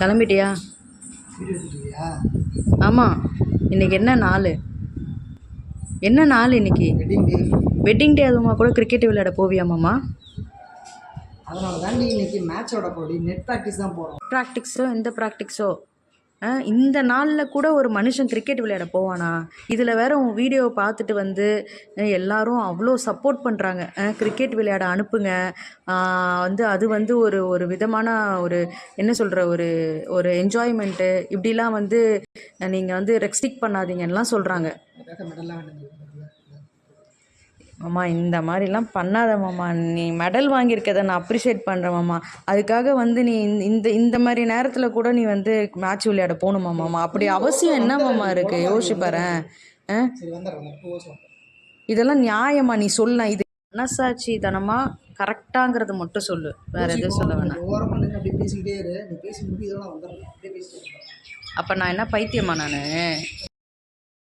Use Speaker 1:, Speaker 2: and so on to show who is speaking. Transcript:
Speaker 1: கிளம்பிட்டியா? ஆமாம் இன்னைக்கு என்ன நாள்? என்ன நாள் இன்னைக்கு?
Speaker 2: வெட்டிங் டே
Speaker 1: அதுமா கூட கிரிக்கெட் விளையாட போவியாமாம்மா
Speaker 2: அதனால தாண்டி இன்னைக்கு மேட்சோட போடி. நெட் ப்ராக்டிஸ் தான் போகிறோம்
Speaker 1: ப்ராக்டிக்ஸோ எந்த ப்ராக்டிக்ஸோ இந்த நாளில் கூட ஒரு மனுஷன் கிரிக்கெட் விளையாட போவானா? இதில் வேற உன் வீடியோவை பார்த்துட்டு வந்து எல்லாரும் அவ்வளோ சப்போர்ட் பண்ணுறாங்க கிரிக்கெட் விளையாட அனுப்புங்க. வந்து அது வந்து ஒரு ஒரு விதமான ஒரு என்ன சொல்கிற ஒரு ஒரு என்ஜாய்மெண்ட்டு இப்படிலாம் வந்து நீங்கள் வந்து ரெஸ்ட்ரிக்ட் பண்ணாதீங்கன்னெலாம் சொல்கிறாங்க மாமா இந்த மாதிரிலாம் பண்ணாத மாமா. நீ மெடல் வாங்கியிருக்கதை நான் அப்ரிஷியேட் பண்ணுறேன் மாமா. அதுக்காக வந்து நீ இந்த- இந்த மாதிரி நேரத்தில் கூட நீ வந்து மேட்ச் விளையாட போகணுமா மாமா? அப்படி அவசியம் என்ன மாமா இருக்குது யோசிச்சு பாரேன். ஆ?
Speaker 2: சரி வந்துடுறேன் டூ ஹவர்ஸ்
Speaker 1: இதெல்லாம் நியாயமா நீ சொல்ல இது மனசாட்சி தனமாக கரெக்டாங்கிறது மட்டும் சொல்லு. வேற எதுவும் சொல்ல வேணாம். அப்போ நான் என்ன பைத்தியமா நான்?